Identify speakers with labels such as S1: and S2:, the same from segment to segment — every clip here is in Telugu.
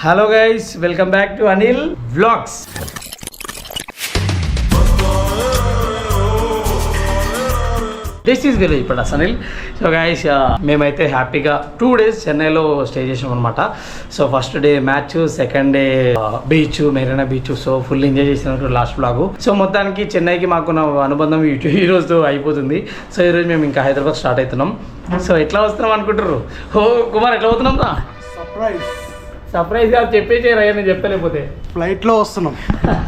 S1: Hello guys welcome back to Anil vlogs this is village ఇప్పుడు అసనిల్ సో గైస్ మేమైతే హ్యాపీగా టూ డేస్ చెన్నైలో స్టే చేసాం అనమాట so first day match second day beach Marina beach so full enjoy చేసినట్టు లాస్ట్ బ్లాగ్ సో మొత్తానికి చెన్నైకి మాకున్న అనుబంధం ఈ రోజు అయిపోతుంది. సో ఈరోజు మేము ఇంకా హైదరాబాద్ స్టార్ట్ అవుతున్నాం. సో ఎట్లా వస్తున్నాం అనుకుంటారు ఓ కుమార్ ఎట్లా పోతున్నాం రా?
S2: సర్ప్రైజ్
S1: సర్ప్రైజ్గా చెప్పేసేరా నేను చెప్తలేకపోతే
S2: ఫ్లైట్లో వస్తున్నాం.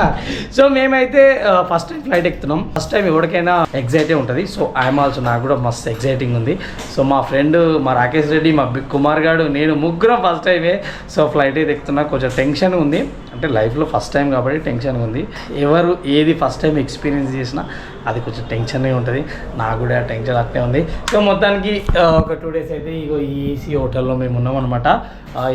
S1: సో మేమైతే ఫస్ట్ టైం ఫ్లైట్ ఎక్కుతున్నాం. ఫస్ట్ టైం ఎవరికైనా ఎగ్జైటే ఉంటుంది. సో ఐఎమ్ ఆల్సో నాకు కూడా మస్తు ఎగ్జైటింగ్ ఉంది. సో మా ఫ్రెండ్ మా రాకేష్ రెడ్డి మా బిగ్ కుమార్ గారు నేను ముగ్గురం ఫస్ట్ టైమే సో ఫ్లైట్ అయితే ఎక్కుతున్నా. కొంచెం టెన్షన్ ఉంది. అంటే లైఫ్లో ఫస్ట్ టైం కాబట్టి టెన్షన్ ఉంది. ఎవరు ఏది ఫస్ట్ టైం ఎక్స్పీరియన్స్ చేసినా అది కొంచెం టెన్షన్గా ఉంటుంది. నాకు కూడా టెన్షన్ అట్నే ఉంది. సో మొత్తానికి ఒక టూ డేస్ అయితే ఇగో ఈ ఏసీ హోటల్లో మేము ఉన్నాం అనమాట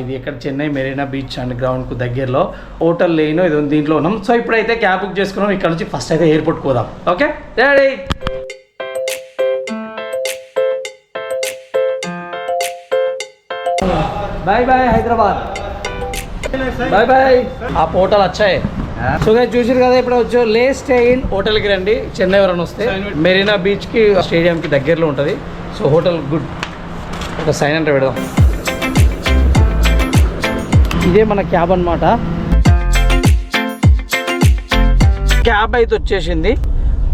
S1: ఇది ఎక్కడ? చెన్నై మెరీనా బీచ్ అండ్ గ్రౌండ్కు దగ్గరలో. హోటల్ లేను ఇది దీంట్లో ఉన్నాం. సో ఇప్పుడైతే క్యాబ్ బుక్ చేసుకున్నాం. ఇక్కడ నుంచి ఫస్ట్ అయితే ఎయిర్పోర్ట్ పోదాం. Okay? Ready? Bye bye Hyderabad. Bye bye ఆ హోటల్ వచ్చాయి. సో గా చూసారు కదా ఇప్పుడు వచ్చి లే స్టే ఇన్ హోటల్కి రండి. చెన్నై ఎవరైనా వస్తే మెరీనా బీచ్కి స్టేడియంకి దగ్గరలో ఉంటుంది. So hotel good. ఒక సైన్ అంటే పెడదాం. ఇదే మన క్యాబ్ అన్నమాట. క్యాబ్ అయితే వచ్చేసింది.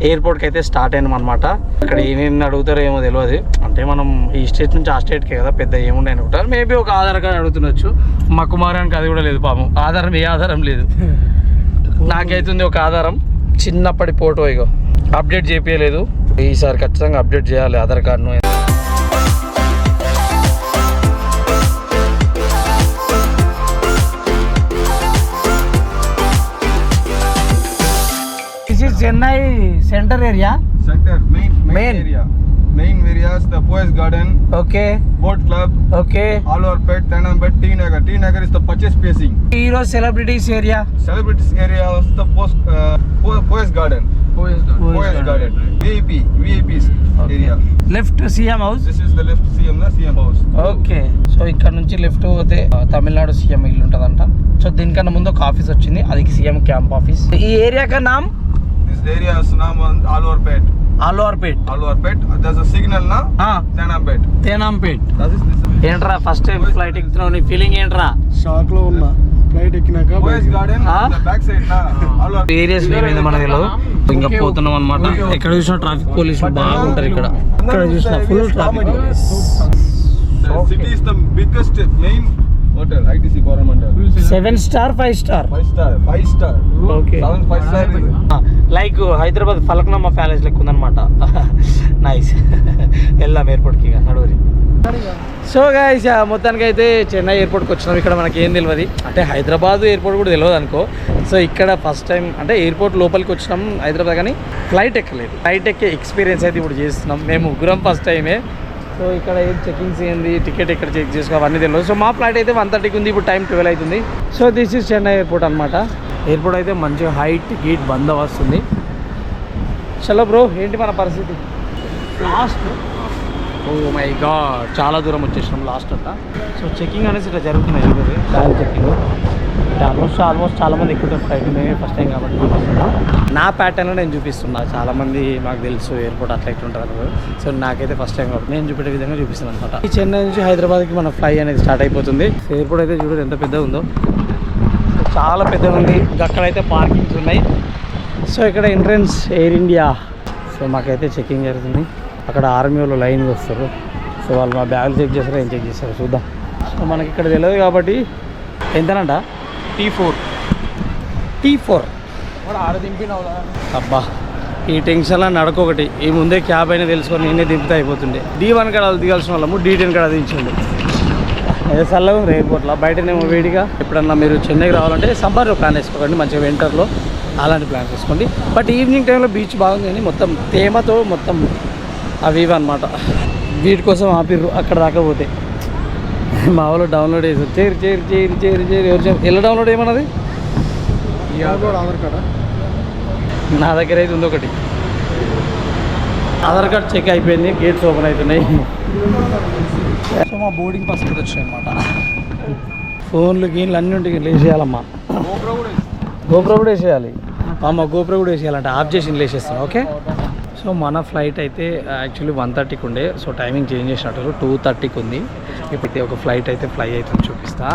S1: ఎయిర్పోర్ట్కి అయితే స్టార్ట్ అయినాం అనమాట ఇక్కడ ఏమేమి అడుగుతారో ఏమో తెలియదు అంటే మనం ఈ స్టేట్ నుంచి ఆ స్టేట్కే కదా పెద్ద ఏముండే అనుకుంటారు. మేబీ ఒక ఆధార్ కార్డ్ అడుగుతుండొచ్చు. మా కుమారానికి అది కూడా లేదు పాపం. ఆధారం ఏ ఆధారం లేదు. నాకైతుంది ఒక ఆధారం. చిన్నప్పటి ఫోటో ఇగో. అప్డేట్ చేయలేదు ఈసారి ఖచ్చితంగా అప్డేట్ చేయాలి ఆధార్ కార్డును. Center area
S3: Center, main, main,
S1: Main.
S3: area. Main areas, the Poets Garden,
S1: okay
S3: Boat Club,
S1: okay
S3: Alwarpet, Tanambet, T Nagar. T Nagar is the purchase spacing.
S1: ఈరోజు celebrities area
S3: Celebrities area is the post, uh, Po- Poets Garden. Poets Garden. VIP, VIPs area.
S1: Left CM house
S3: This is the left CM, the CM house.
S1: Okay so ఇక్కడ నుంచి లెఫ్ట్ పోతే ఆ, తమిళనాడు సీఎం ఇల్లు ఉంటుందంట సో దీనికన్నా ముందు ఒక ఆఫీస్ వచ్చింది అది సీఎం క్యాంప్ ఆఫీస్ ఈ ఏరియా కా నామ్
S3: ఫారెస్ట్ ఏరియా ఆల్వర్
S1: పేట్
S3: ఆల్వర్ పేట్ ఆల్వర్ సిగ్నల్ నా? Teynampet.
S1: First
S3: time flight feeling
S1: ఏంట్రా
S2: లో ఉన్నా. ఫ్లైట్ ఎక్కినాక
S1: ఏరియాస్ నేమ్ ఇంకా పోతున్నాం అన్నమాట. ఎక్కడ చూసినా ట్రాఫిక్ పోలీస్ బాగుంటారు ఇక్కడ. చూసిన
S3: full traffic biggest main Coromandel.
S1: Seven star five star
S3: Five star, five star.
S1: Okay.
S3: Seven five star.
S1: Like Hyderabad Falaknuma palace లెక్క ఉందన్నమాట. నైస్ వెళ్దాం ఎయిర్పోర్ట్కి ఇక నడువురి. సో గాయస్ మొత్తానికి అయితే చెన్నై ఎయిర్పోర్ట్కి వచ్చినాం. ఇక్కడ మనకి ఏం తెలియదు అంటే హైదరాబాద్ ఎయిర్పోర్ట్ కూడా తెలియదు అనుకో. సో ఇక్కడ ఫస్ట్ టైం అంటే ఎయిర్పోర్ట్ లోపలికి వచ్చినాం హైదరాబాద్ కానీ ఫ్లైట్ ఎక్కలేదు. ఫ్లైట్ ఎక్కే ఎక్స్పీరియన్స్ అయితే ఇప్పుడు చేస్తున్నాం. మేము ముగ్గురం ఫస్ట్ టైమే సో ఇక్కడ ఏం చెకింగ్స్ ఏంది? టికెట్ ఎక్కడ చెక్ చేసుకో? అవన్నీ తెలియదు సో మా ఫ్లైట్ అయితే వన్ థర్టీకి ఉంది. ఇప్పుడు టైం ట్వెల్వ్ అవుతుంది. So this is Chennai airport అనమాట ఎయిర్పోర్ట్ అయితే మంచిగా హైట్ గేట్ బంద్ వస్తుంది చలో బ్రో ఏంటి మన పరిస్థితి? లాస్ట్ ఓ మై గాడ్ చాలా దూరం వచ్చేసినాం లాస్ట్ అంతా. సో చెకింగ్ అనేసి ఇట్లా బ్యాగ్ చెకింగ్ ఆల్మోస్ట్ ఆల్మోస్ట్ చాలా మంది ఎక్కువ ఫ్లైట్ మేమే ఫస్ట్ టైం కాబట్టి చూపిస్తున్నా. నా ప్యాటర్న్లో నేను చూపిస్తున్నా. చాలామంది మాకు తెలుసు ఎయిర్పోర్ట్ అట్లా ఇట్లా ఉంటుంది సో నాకైతే ఫస్ట్ టైం కాబట్టి నేను చూపించే విధంగా చూపిస్తున్నాను అనమాట ఈ చెన్నై నుంచి హైదరాబాద్కి మన ఫ్లై అనేది స్టార్ట్ అయిపోతుంది. ఎయిర్పోర్ట్ అయితే చూడదు ఎంత పెద్దగా ఉందో. చాలా పెద్దగా ఉంది. అక్కడైతే పార్కింగ్స్ ఉన్నాయి. సో ఇక్కడ ఎంట్రన్స్ ఎయిర్ ఇండియా సో మాకైతే చెకింగ్ జరుగుతుంది. అక్కడ ఆర్మీ వాళ్ళు లైన్ వస్తారు. సో వాళ్ళు మా బ్యాగులు చెక్ చేస్తారో ఏం చెక్ చేస్తారో చూద్దాం. సో మనకి ఇక్కడ తెలియదు కాబట్టి ఎంతనంట? టీ ఫోర్ టీ ఫోర్
S2: ఆడ దింపినావు
S1: అబ్బా ఈ టెన్షన్లో నడకొకటి. ఈ ముందే క్యాబ్ అయినా తెలుసుకొని నేనే దింపితే అయిపోతుండే. డి వన్ కాడ దిగాల్సిన వాళ్ళము డి టెన్ కాడ దించండి. అదే చల్లగా ఉంది ఎయిర్పోర్ట్లో? బయటనేమో వేడిగా. ఎప్పుడన్నా మీరు చెన్నైకి రావాలంటే సమ్మర్లో ప్లాన్ వేసుకోకండి మంచిగా వింటర్లో అలాంటి ప్లాన్ చేసుకోండి. బట్ ఈవినింగ్ టైంలో బీచ్ బాగుంది కానీ మొత్తం తేమతో మొత్తం అవి ఇవి అనమాట వీటి కోసం ఆపిర్రు అక్కడ దాకా పోతే. మా వాళ్ళు డౌన్లోడ్ చేసి చేరి చేరి చేరి చేరి చేరి. ఎవరు ఎలా డౌన్లోడ్
S2: కార్డా?
S1: నా దగ్గర అయితే ఉంది ఒకటి. ఆధార్ కార్డ్ చెక్ అయిపోయింది. గేట్స్ ఓపెన్ అవుతున్నాయి. సో మా బోర్డింగ్ పాస్ కూడా వచ్చాయి అనమాట ఫోన్లు గీన్లు అన్నీ ఉంటాయి లేచేయాలమ్మా గోప్రో కూడా వేసేయాలి. అమ్మ గోప్రో కూడా వేసేయాలంటే. ఆఫ్ చేసి లేచేస్తాను ఓకే? సో మన ఫ్లైట్ అయితే యాక్చువల్లీ వన్ థర్టీకి ఉండే. సో టైమింగ్ చేంజ్ చేసినట్టు టూ థర్టీకి ఉంది. ఇప్పుడైతే ఒక ఫ్లైట్ అయితే ఫ్లై అవుతుంది చూపిస్తా.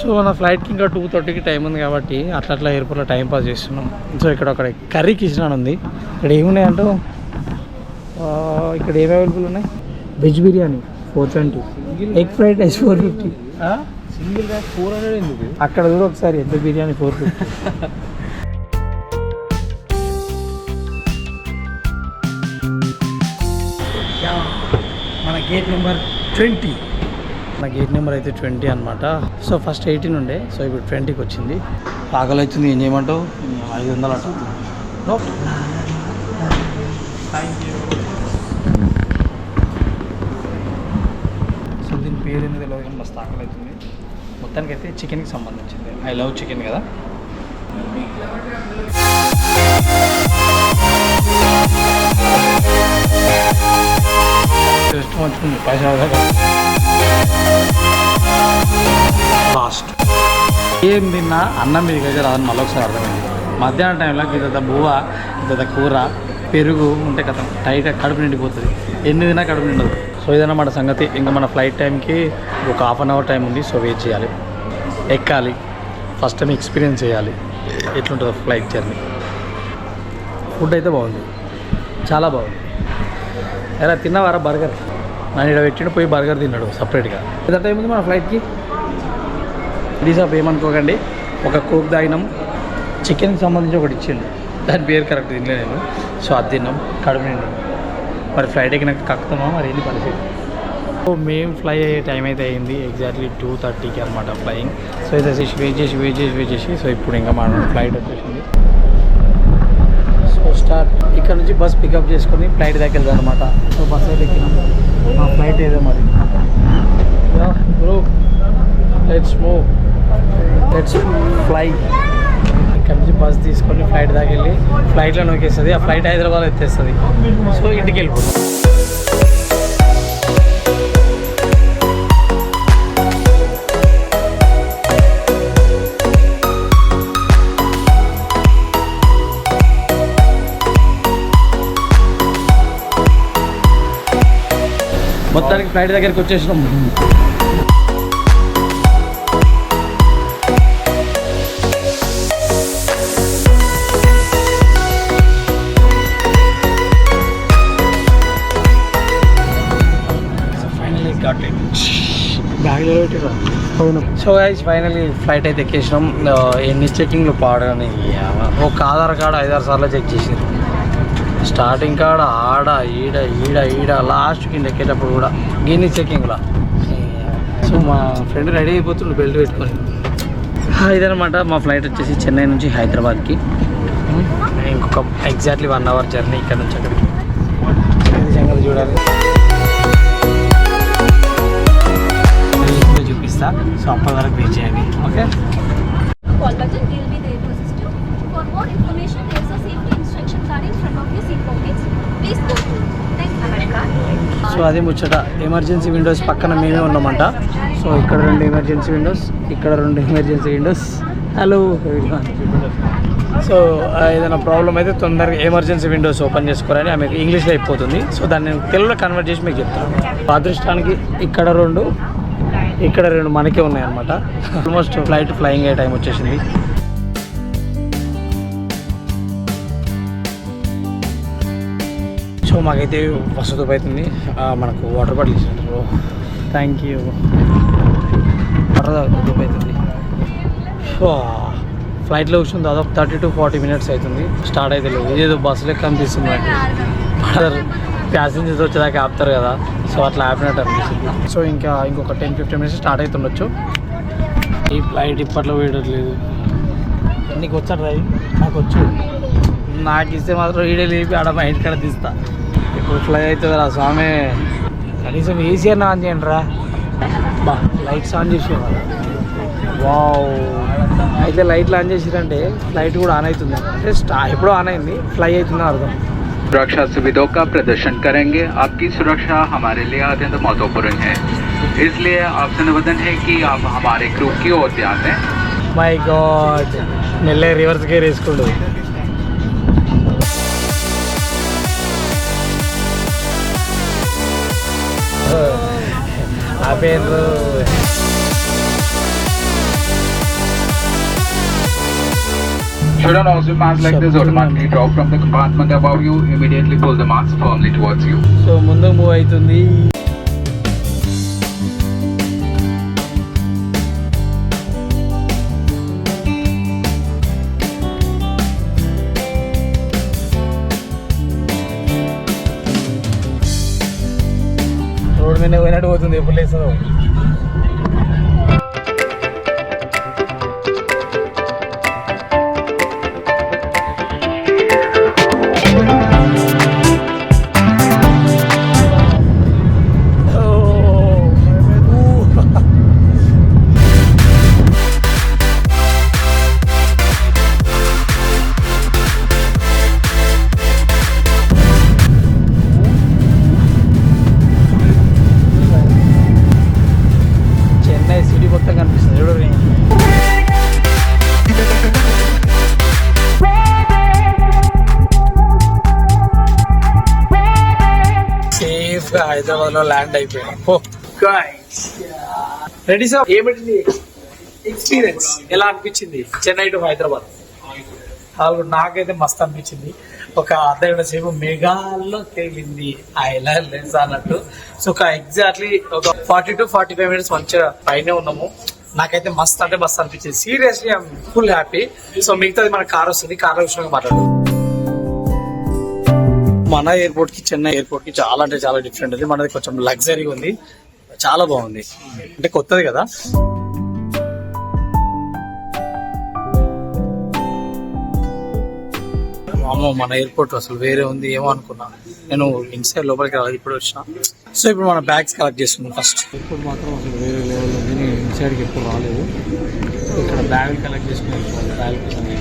S1: సో మన ఫ్లైట్కి ఇంకా టూ థర్టీకి టైం ఉంది కాబట్టి అట్లా అట్లా ఎయిర్పోర్ట్లో టైం పాస్ చేస్తున్నాం. సో ఇక్కడ ఒక కర్రీ కిచెన్ అని ఉంది. ఇక్కడ ఏమున్నాయంటూ ఇక్కడ ఏమి అవైలబుల్ ఉన్నాయి? Veg biryani four twenty egg fried rice four
S2: fifty సింగిల్గా ఫోర్ హండ్రెడ్ ఎందుకు?
S1: అక్కడ కూడా ఒకసారి ఎంత బిర్యానీ ఫోర్ ఫిఫ్టీ మన గేట్ నెంబర్ ట్వంటీ మన గేట్ నెంబర్ అయితే ట్వంటీ అనమాట సో ఫస్ట్ ఎయిటీన్ ఉండే. సో ఇప్పుడు ట్వంటీకి వచ్చింది. ఆకలి అవుతుంది ఏం చేయమంటావు? ఐదు వందలు అట. నో సో దీని పేరు ఎందుకు తెలియదు కానీ మస్తు ఆకలి అవుతుంది మొత్తానికి అయితే చికెన్కి సంబంధించింది. ఐ లవ్ చికెన్ కదా? టేస్ట్ మంచిగా పైసలు లాస్ట్ ఏం తిన్నా అన్నం మీద అయితే రాదని మళ్ళీ ఒకసారి అర్థమైంది. మధ్యాహ్నం టైంలో ఇంత బువ్వ ఇంత కూర పెరుగు ఉంటే కదా టైట్గా కడుపు నిండిపోతుంది. ఎన్ని తిన్నా కడుపు నిండదు. సో ఇదన్నమాట సంగతి ఇంకా మన ఫ్లైట్ టైంకి ఒక హాఫ్ అన్ అవర్ టైం ఉంది సో వెయిట్ చేయాలి. ఎక్కాలి. ఫస్ట్ టైం ఎక్స్పీరియన్స్ చేయాలి. ఎట్లుంటుందో ఫ్లైట్ జర్నీ ఫుడ్ అయితే బాగుంది. చాలా బాగుంది. ఎలా తిన్నావారా బర్గర్ నన్ను ఇక్కడ పెట్టిండు పోయి బర్గర్ తిన్నాడు సపరేట్గా ఎంత టైం ఉంది మన ఫ్లైట్కి ఇది ఏమనుకోకండి ఒక కోక్ తాగినాం. చికెన్కి సంబంధించి ఒకటి ఇచ్చిండు. దాని పేరు కరెక్ట్ తినలే నేను. సో అది తిన్నాం. కడుపు నిండు మరి ఫ్లైట్ నాకు కక్కుతామా? మరి ఏంది పరిస్థితి? సో మేము ఫ్లై అయ్యే టైం అయితే అయింది. ఎగ్జాక్ట్లీ టూ థర్టీకి అనమాట ఫ్లయింగ్ సో ఇది వచ్చేసి వెయిట్ చేసి వెయిట్ చేసి వెయిట్ చేసి. సో ఇప్పుడు ఇంకా మన ఫ్లైట్ వచ్చేసింది. సో స్టార్ట్ ఇక్కడ నుంచి బస్ పికప్ చేసుకొని ఫ్లైట్ దగ్గర అనమాట సో బస్ అయితే ఎక్కినాం. మా ఫ్లైట్ ఏదో మరి. Bro let's move let's fly నుంచి బస్ తీసుకొని ఫ్లైట్ దాకా వెళ్ళి ఫ్లైట్లో నొక్కేస్తుంది. ఆ ఫ్లైట్ హైదరాబాద్ ఎత్తేస్తుంది. సో ఇంటికి వెళ్ళిపోతుంది మొత్తానికి ఫ్లైట్ దగ్గరికి వచ్చేసినాం. అవును. సో గైస్ ఫైనలీ ఫ్లైట్ అయితే ఎక్కేసినాం. ఎన్ని చెక్కింగ్లు పాడని? ఒక ఆధార్ కార్డు ఐదారు సార్లు చెక్ చేసారు స్టార్టింగ్ కాడ ఆడ ఈడ ఈడ ఈడ లాస్ట్ కింద ఎక్కేటప్పుడు కూడా గిన్ని చెక్కింగ్లా సో మా ఫ్రెండ్ రెడీ అయిపోతుండు బెల్ట్ పెట్టుకొని. ఇదనమాట మా ఫ్లైట్ వచ్చేసి చెన్నై నుంచి హైదరాబాద్కి. ఇంకొక ఎగ్జాక్ట్లీ వన్ అవర్ జర్నీ ఇక్కడ నుంచి అక్కడికి. సంగతి చూడాలి.
S4: Seat pockets. Please go through. Thank you.
S1: So అది ముచ్చట ఎమర్జెన్సీ విండోస్ పక్కన మేమే ఉన్నామంట. సో ఇక్కడ రెండు ఎమర్జెన్సీ విండోస్ ఇక్కడ రెండు ఎమర్జెన్సీ విండోస్ హలో సో ఏదైనా ప్రాబ్లం అయితే తొందరగా ఎమర్జెన్సీ విండోస్ ఓపెన్ చేసుకోరని ఆమె ఇంగ్లీష్లో అయిపోతుంది. సో దాన్ని నేను తెలుగులో కన్వర్ట్ చేసి మీకు చెప్తాను. అదృష్టానికి ఇక్కడ రెండు ఇక్కడ రెండు మనకే ఉన్నాయన్నమాట. ఆల్మోస్ట్ ఫ్లైట్ ఫ్లయింగ్ అయ్యే టైం వచ్చేసింది. సో మాకైతే వసతి అవుతుంది మనకు వాటర్ బాటిల్ ఇచ్చినారు థ్యాంక్ యూ వాటర్ అవుతుంది సో ఫ్లైట్లో కూర్చుని దాదాపు థర్టీ టు ఫార్టీ మినిట్స్ అవుతుంది. స్టార్ట్ అయితే లేదు. ఇదేదో బస్సు లెక్క అనిపిస్తుంది నాకు. ప్యాసింజర్స్ వచ్చేదాకా ఆపుతారు కదా. సో అట్లా ఆపినట్టు అనిపిస్తుంది. సో ఇంకా ఇంకొక టెన్ ఫిఫ్టీన్ మినిట్స్ స్టార్ట్ అవుతుండొచ్చు ఈ ఫ్లైట్ ఇప్పట్లో వేయట్లేదు నీకు వచ్చా డ్రైవింగ్? నాకు వచ్చు. నాకు ఇస్తే మాత్రం ఈడే లేపి ఆడ మా ఇంటికాడ తీస్తా. ఇప్పుడు ఫ్లై అవుతుంది రా స్వామి. కనీసం ఏసీ అన్న ఆన్ చేయండి రా. బా లైట్స్ ఆన్ చేసేవాళ్ళ వావ్. అయితే లైట్లు ఆన్ చేసిరంటే ఫ్లైట్ కూడా ఆన్ అవుతుంది. అంటే స్టా ఎప్పుడో ఆన్ అయింది. ఫ్లై అవుతుందని అర్థం.
S5: सुरक्षा सुविधाओं का प्रदर्शन करेंगे आपकी सुरक्षा हमारे लिए अत्यंत महत्वपूर्ण है इसलिए आपसे निवेदन है कि आप हमारे क्रू की ओर ध्यान दें
S1: my God mellea reverse gear వేసుకోండు ఆపేంద్రు
S5: Should an oxygen mask like this automatically drop from the compartment above you, immediately pull the mask firmly towards you.
S1: So ముందుకు మూవ్ అవుతుంది రోడ్ మీద పోయినట్టు పోతుంది ఎప్పుడు లేస్తుందో లో ల్యాండ్ అయిపోయాం రెడీ సార్ ఏమిటి ఎక్స్పీరియన్స్ ఎలా అనిపించింది? చెన్నై టు హైదరాబాద్ అవును నాకైతే మస్తు అనిపించింది. ఒక అర్ధగంట సేపు మేఘాల్లో తేలింది. ఆ ఎలా లెన్స్ అన్నట్టు. సో ఒక ఎగ్జాక్ట్లీ ఒక forty to forty five minutes మంచిగా పైనే ఉన్నాము. నాకైతే మస్తు అంటే మస్తు అనిపించింది. Seriously I'm full happy so మిగతాది మన కార్ వస్తుంది. కార్ విషయంగా మాట్లాడు మన ఎయిర్పోర్ట్కి చెన్నై ఎయిర్పోర్ట్కి చాలా అంటే చాలా డిఫరెంట్ ఉంది. మనది కొంచెం లగ్జరీగా ఉంది. చాలా బాగుంది. అంటే కొత్తది కదా. అమ్మో మన ఎయిర్పోర్ట్ అసలు వేరే ఉంది. ఏమో అనుకున్నా. నేను ఇన్సైడ్ లోపలికి రాలేదు ఇప్పుడు వచ్చిన. సో ఇప్పుడు మన బ్యాగ్స్ కలెక్ట్ చేసుకున్నాం ఫస్ట్ ఎయిర్పోర్ట్ మాత్రం అసలు వేరే లెవెల్ ఉంది. నేను ఇన్సైడ్కి ఎప్పుడు రాలేదు. ఇక్కడ బ్యాగ్ కలెక్ట్ చేసుకుని బ్యాగ్